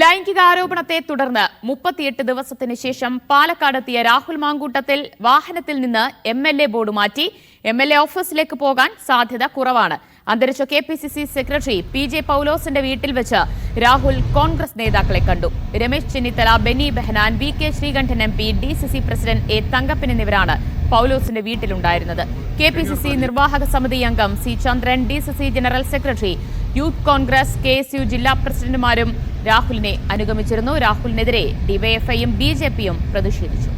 ലൈംഗികാരോപണത്തെ തുടർന്ന് മുപ്പത്തിയെട്ട് ദിവസത്തിന് ശേഷം പാലക്കാടെത്തിയ രാഹുൽ മാങ്കൂട്ടത്തിൽ വാഹനത്തിൽ നിന്ന് എം എൽ എ ബോർഡ് മാറ്റി എം എൽ എ ഓഫീസിലേക്ക് പോകാൻ സാധ്യത കുറവാണ്. അന്തരിച്ച K P C C secretary P J പൌലോസിന്റെ വീട്ടിൽ വെച്ച് രാഹുൽ കോൺഗ്രസ് നേതാക്കളെ കണ്ടു. Ramesh Chennithala Benny Behanan V K Sreekandan M P D C C president A Thankappan എന്നിവരാണ് പൌലോസിന്റെ വീട്ടിലുണ്ടായിരുന്നത്. കെ പി സി സി നിർവാഹക സമിതി അംഗം C Chandran D C C general secretary youth Congress K S U ജില്ലാ പ്രസിഡന്റുമാരും രാഹുലിനെ അനുഗമിച്ചിരുന്നു. രാഹുലിനെതിരെ ഡിവൈഎഫ്ഐയും B J പിയും പ്രതിഷേധിച്ചു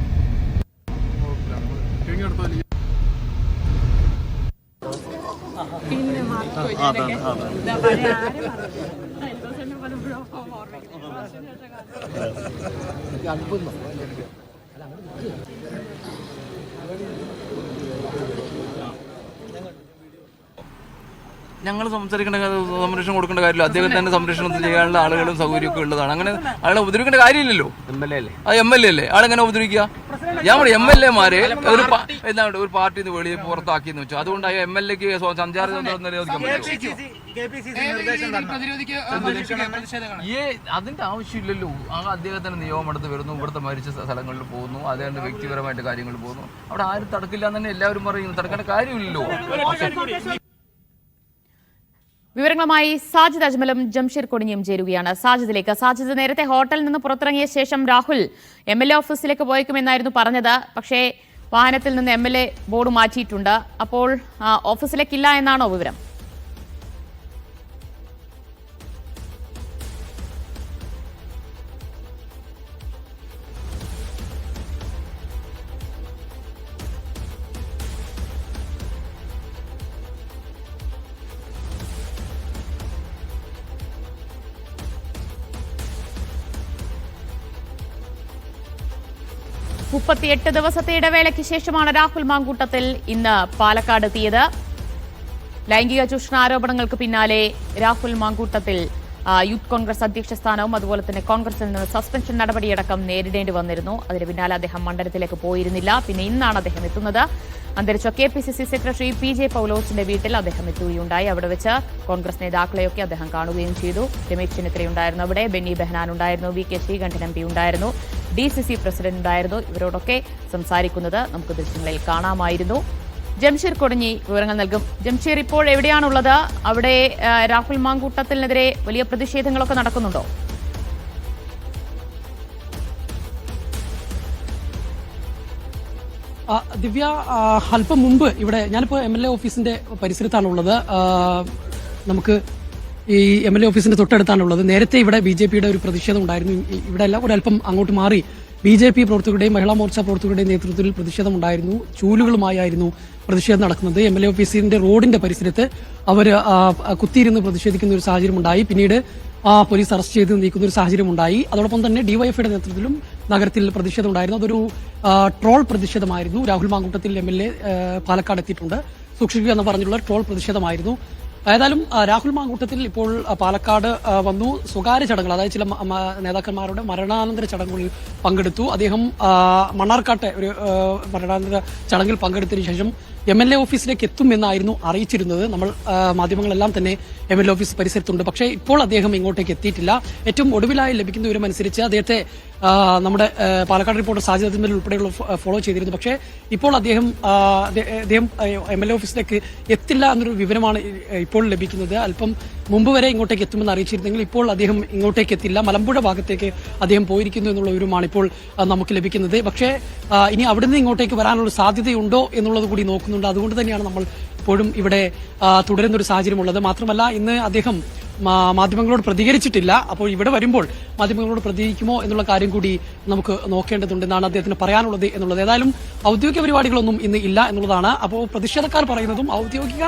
ഞങ്ങൾ സംസാരിക്കേണ്ട സംരക്ഷണം കൊടുക്കേണ്ട കാര്യമില്ല. അദ്ദേഹം തന്നെ സംരക്ഷണം ചെയ്യാനുള്ള ആളുകളും സൗകര്യമൊക്കെ ഉള്ളതാണ്. അങ്ങനെ ആളെ ഉപദ്രവിക്കേണ്ട കാര്യമില്ലല്ലോ. എം എൽ എ അല്ലേ? ആ എം എൽ എ അല്ലേ? ആളെങ്ങനെ ഉപദ്രവിക്കുക ഞാൻ എം എൽ എമാരെ ഒരു എന്താ ഒരു പാർട്ടിയിൽ നിന്ന് വെളിയിൽ പുറത്താക്കി എന്ന് വെച്ചു അതുകൊണ്ട് ആ എം എൽ എക്ക് സഞ്ചാര അതിന്റെ ആവശ്യമില്ലല്ലോ. ആ അദ്ദേഹത്തിന്റെ നിയമം എടുത്ത് വരുന്നു ഇവിടുത്തെ മരിച്ച സ്ഥലങ്ങളിൽ പോകുന്നു അദ്ദേഹത്തിന്റെ വ്യക്തിപരമായിട്ട് കാര്യങ്ങൾ പോകുന്നു. അവിടെ ആരും തടക്കില്ല എന്ന് തന്നെ എല്ലാവരും പറയുന്നു തടക്കേണ്ട കാര്യമില്ലല്ലോ. വിവരങ്ങളുമായി സാജിദ് അജ്മലും ജംഷീർ കൊടിഞ്ഞും ചേരുകയാണ്. സാജിദിലേക്ക് സാജിദ് നേരത്തെ ഹോട്ടലിൽ നിന്ന് പുറത്തിറങ്ങിയ ശേഷം രാഹുൽ എം എൽ എ ഓഫീസിലേക്ക് പോയേക്കുമെന്നായിരുന്നു പറഞ്ഞത്. പക്ഷേ വാഹനത്തിൽ നിന്ന് എം എൽ എ ബോർഡ് മാറ്റിയിട്ടുണ്ട്. അപ്പോൾ ഓഫീസിലേക്കില്ല എന്നാണോ വിവരം? മുപ്പത്തിയെട്ട് ദിവസത്തെ ഇടവേളയ്ക്ക് ശേഷമാണ് രാഹുൽ മാങ്കൂട്ടത്തിൽ ഇന്ന് പാലക്കാട് എത്തിയത്. ലൈംഗിക ചൂഷണ ആരോപണങ്ങൾക്ക് പിന്നാലെ രാഹുൽ മാങ്കൂട്ടത്തിൽ യൂത്ത് കോൺഗ്രസ് അധ്യക്ഷ സ്ഥാനവും അതുപോലെ തന്നെ കോൺഗ്രസിൽ നിന്ന് സസ്പെൻഷൻ നടപടിയടക്കം നേരിടേണ്ടി വന്നിരുന്നു. അതിന് പിന്നാലെ അദ്ദേഹം മണ്ഡലത്തിലേക്ക് പോയിരുന്നില്ല. പിന്നെ ഇന്നാണ് അദ്ദേഹം എത്തുന്നത്. അന്തരിച്ച K P C C secretary P J പൌലോസിന്റെ വീട്ടിൽ അദ്ദേഹം എത്തുകയുണ്ടായി. അവിടെ വെച്ച് കോൺഗ്രസ് നേതാക്കളെയൊക്കെ അദ്ദേഹം കാണുകയും ചെയ്തു. രമേശ് ചെന്നിത്തലയുണ്ടായിരുന്നു അവിടെ ബെന്നി ബെഹനാൻ ഉണ്ടായിരുന്നു V K Sreekandan M P ഉണ്ടായിരുന്നു. ഡി സി സി പ്രസിഡന്റ് ഉണ്ടായിരുന്നു ഇവരോടൊക്കെ സംസാരിക്കുന്നത് നമുക്ക് ദൃശ്യങ്ങളിൽ കാണാമായിരുന്നു. ജംഷീർ കൊടിഞ്ഞി വിവരങ്ങൾ നൽകും. ജംഷീർ ഇപ്പോൾ എവിടെയാണുള്ളത്? അവിടെ രാഹുൽ മാങ്കൂട്ടത്തിനെതിരെ വലിയ പ്രതിഷേധങ്ങളൊക്കെ നടക്കുന്നുണ്ടോ? ദിവ്യ അല്പം മുമ്പ് ഇവിടെ ഞാനിപ്പോൾ എം എൽ എ ഓഫീസിന്റെ പരിസരത്താണുള്ളത്. നമുക്ക് ഈ എം എൽ എ ഓഫീസിന്റെ തൊട്ടടുത്താണുള്ളത്. നേരത്തെ ഇവിടെ ബി ജെ പിയുടെ ഒരു പ്രതിഷേധം ഉണ്ടായിരുന്നു. ഇവിടെ എല്ലാം ഒരല്പം അങ്ങോട്ട് മാറി. ബി ജെ പി പ്രവർത്തകരുടെയും മഹിളാ മോർച്ച പ്രവർത്തകരുടെയും നേതൃത്വത്തിൽ പ്രതിഷേധം ഉണ്ടായിരുന്നു. ചൂലുകളുമായിരുന്നു പ്രതിഷേധം നടക്കുന്നത്. എം എൽ എ ഓഫീസിന്റെ റോഡിന്റെ പരിസരത്ത് അവർ കുത്തിയിരുന്ന് പ്രതിഷേധിക്കുന്ന ഒരു സാഹചര്യം ഉണ്ടായി. പിന്നീട് ആ പോലീസ് അറസ്റ്റ് ചെയ്ത് നീക്കുന്ന ഒരു സാഹചര്യം ഉണ്ടായി. അതോടൊപ്പം തന്നെ ഡിവൈഎഫ്ഐയുടെ നേതൃത്വത്തിലും നഗരത്തിൽ പ്രതിഷേധം ഉണ്ടായിരുന്നു. അതൊരു troll പ്രതിഷേധമായിരുന്നു. Rahul Mamkoottathil M L A Palakkad എത്തിയിട്ടുണ്ട്. സൂക്ഷിക്കുക എന്ന് പറഞ്ഞുള്ള ട്രോൾ പ്രതിഷേധമായിരുന്നു. ഏതായാലും രാഹുൽ മാങ്കൂട്ടത്തിൽ ഇപ്പോൾ പാലക്കാട് വന്നു. സ്വകാര്യ ചടങ്ങുകൾ അതായത് ചില നേതാക്കന്മാരുടെ മരണാനന്തര ചടങ്ങുകളിൽ പങ്കെടുത്തു. അദ്ദേഹം മണ്ണാർക്കാട്ടെ ഒരു മരണാനന്തര ചടങ്ങിൽ പങ്കെടുത്തതിനു ശേഷം എം എൽ എ ഓഫീസിലേക്ക് എത്തും എന്നായിരുന്നു അറിയിച്ചിരുന്നത്. നമ്മൾ മാധ്യമങ്ങളെല്ലാം തന്നെ എം എൽ എ ഓഫീസ് പരിസരത്തുണ്ട്. പക്ഷേ ഇപ്പോൾ അദ്ദേഹം ഇങ്ങോട്ടേക്ക് എത്തിയിട്ടില്ല. ഏറ്റവും ഒടുവിലായി ലഭിക്കുന്ന വിവരമനുസരിച്ച് അദ്ദേഹത്തെ നമ്മുടെ പാലക്കാട് റിപ്പോർട്ടർ സാജിദ് അതിന്മേൽ ഉൾപ്പെടെയുള്ള ഫോളോ ചെയ്തിരുന്നു. പക്ഷേ ഇപ്പോൾ അദ്ദേഹം അദ്ദേഹം എം എൽ എ ഓഫീസിലേക്ക് എത്തില്ല എന്നൊരു വിവരമാണ് ഇപ്പോൾ ലഭിക്കുന്നത്. അല്പം മുമ്പ് വരെ ഇങ്ങോട്ടേക്ക് എത്തുമെന്ന് അറിയിച്ചിരുന്നെങ്കിൽ ഇപ്പോൾ അദ്ദേഹം ഇങ്ങോട്ടേക്ക് എത്തില്ല. മലമ്പുഴ ഭാഗത്തേക്ക് അദ്ദേഹം പോയിരിക്കുന്നു എന്നുള്ള വിവരമാണ് ഇപ്പോൾ നമുക്ക് ലഭിക്കുന്നത്. പക്ഷേ ഇനി അവിടുന്ന് ഇങ്ങോട്ടേക്ക് വരാനുള്ള സാധ്യതയുണ്ടോ എന്നുള്ളത് കൂടി നോക്കുന്നുണ്ട്. അതുകൊണ്ട് തന്നെയാണ് നമ്മൾ ഇപ്പോഴും ഇവിടെ തുടരുന്ന ഒരു സാഹചര്യമുള്ളത്. മാത്രമല്ല ഇന്ന് അദ്ദേഹം മാധ്യമങ്ങളോട് പ്രതികരിച്ചിട്ടില്ല. അപ്പോൾ ഇവിടെ വരുമ്പോൾ മാധ്യമങ്ങളോട് പ്രതികരിക്കുമോ എന്നുള്ള കാര്യം കൂടി നമുക്ക് നോക്കേണ്ടതുണ്ടെന്നാണ് അദ്ദേഹത്തിന് പറയാനുള്ളത് എന്നുള്ളത്. ഏതായാലും ഔദ്യോഗിക പരിപാടികളൊന്നും ഇന്ന് ഇല്ല എന്നുള്ളതാണ്. അപ്പോൾ പ്രതിഷേധക്കാർ പറയുന്നതും ഔദ്യോഗിക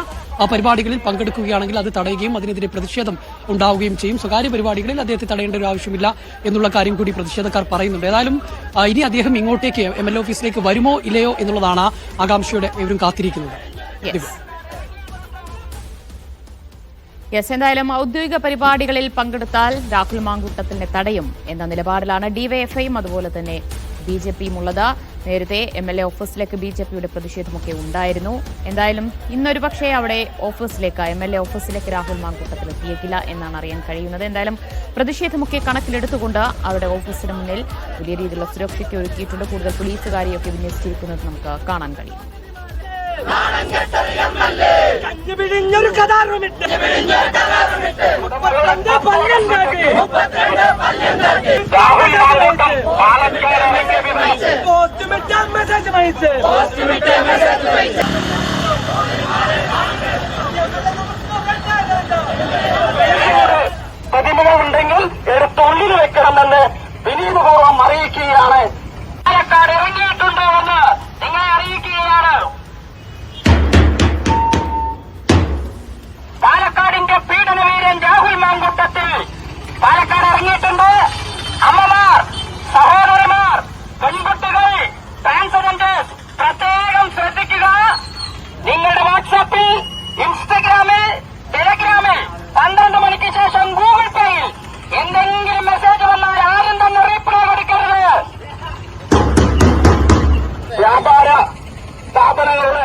പരിപാടികളിൽ പങ്കെടുക്കുകയാണെങ്കിൽ അത് തടയുകയും അതിനെതിരെ പ്രതിഷേധം ഉണ്ടാവുകയും ചെയ്യും. സ്വകാര്യ പരിപാടികളിൽ അദ്ദേഹത്തെ തടയേണ്ട ഒരു ആവശ്യമില്ല എന്നുള്ള കാര്യം കൂടി പ്രതിഷേധക്കാർ പറയുന്നുണ്ട്. ഏതായാലും ഇനി അദ്ദേഹം ഇങ്ങോട്ടേക്ക് എം എൽ ഓഫീസിലേക്ക് വരുമോ ഇല്ലയോ എന്നുള്ളതാണ് ആകാംക്ഷയുടെ ഇവരും കാത്തിരിക്കുന്നത്. യെസ് എന്തായാലും ഔദ്യോഗിക പരിപാടികളിൽ പങ്കെടുത്താൽ രാഹുൽ മാങ്കൂട്ടത്തിന് തടയും എന്ന നിലപാടിലാണ് ഡിവൈഎഫ്ഐയും അതുപോലെ തന്നെ ബി ജെ പിയും ഉള്ളത്. നേരത്തെ എം എൽ എ ഓഫീസിലേക്ക് ബി ജെ പിയുടെ പ്രതിഷേധമൊക്കെ ഉണ്ടായിരുന്നു. എന്തായാലും ഇന്നൊരു പക്ഷേ അവിടെ ഓഫീസിലേക്ക് എം എൽ എ ഓഫീസിലേക്ക് രാഹുൽ മാങ്കൂട്ടത്തിൽ എത്തിയേക്കില്ല എന്നാണ് അറിയാൻ കഴിയുന്നത്. എന്തായാലും പ്രതിഷേധമൊക്കെ കണക്കിലെടുത്തുകൊണ്ട് അവിടെ ഓഫീസിന് മുന്നിൽ വലിയ രീതിയിലുള്ള സുരക്ഷയ്ക്ക് ഒരുക്കിയിട്ടുണ്ട്. കൂടുതൽ പോലീസുകാരെയൊക്കെ വിന്യസിച്ചിരിക്കുന്നത് നമുക്ക് കാണാൻ കഴിയും. കഞ്ഞിപിഴിഞ്ഞൊരു കഥാറുമിട്ട് മുപ്പത്തിരണ്ട് പല്ലണ്ടാക്കി പോസ്റ്റുമിട്ട മെസ്സേജ് അയച്ച് ಅಧಿಕಾರ ಸ್ಥಾಪನೆಗೊಳ್ಳ